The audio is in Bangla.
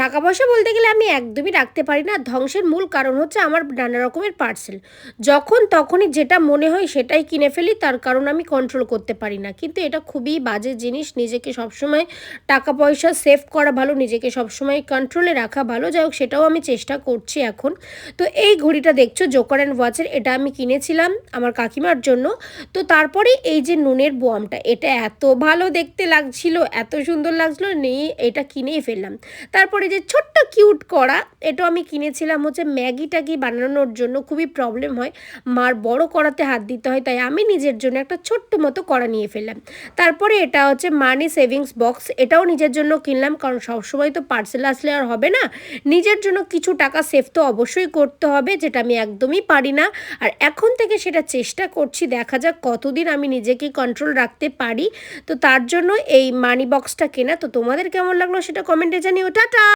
টাকা পয়সা বলতে গেলে আমি একদমই রাখতে পারি না। ধ্বংসের মূল কারণ হচ্ছে আমার নানা রকমের পার্সেল যখন তখনই যেটা মনে হয় সেটাই কিনে ফেলি, তার কারণ আমি কন্ট্রোল করতে পারি না। কিন্তু এটা খুবই বাজে জিনিস, নিজেকে সবসময় টাকা পয়সা সেভ করা ভালো, নিজেকে সবসময় কন্ট্রোলে রাখা ভালো। যাই হোক, সেটাও আমি চেষ্টা করছি এখন। তো এই ঘড়িটা দেখছ জোকার অ্যান্ড ওয়াচের এটা আমি কিনেছিলাম আমার কাকিমার জন্য। তো তারপরে এই যে নুনের বোয়ামটা, এটা এত ভালো দেখতে লাগছিল, এত সুন্দর লাগছিল, নিয়ে এটা কিনেই ফেললাম। তারপরে যে ছোট্ট কিউট করা এটাও আমি কিনেছিলাম হচ্ছে ম্যাগি ট্যাগি বানানোর জন্য, খুবই প্রবলেম হয়। মার বড় কড়াতে হাত দিতে হয়, তাই আমি নিজের জন্য একটা ছোট্ট মতো কড়া নিয়ে ফেললাম। তারপরে এটা হচ্ছে মানি সেভিংস বক্স এটাও নিজের জন্য কিনলাম, কারণ সবসময় তো পার্সেল আসলে আর হবে না। নিজের জন্য কিছু টাকা সেভ তো অবশ্যই করতে হবে, যেটা আমি একদমই পারি না। আর এখন থেকে সেটা চেষ্টা করছি, দেখা যাক কতদিন আমি নিজেকে কন্ট্রোল রাখতে পারি। তো তার জন্য এই মানি বক্সটা কেনা। তো তোমাদের কেমন লাগল সেটা কমেন্টে জানিও। টাটা!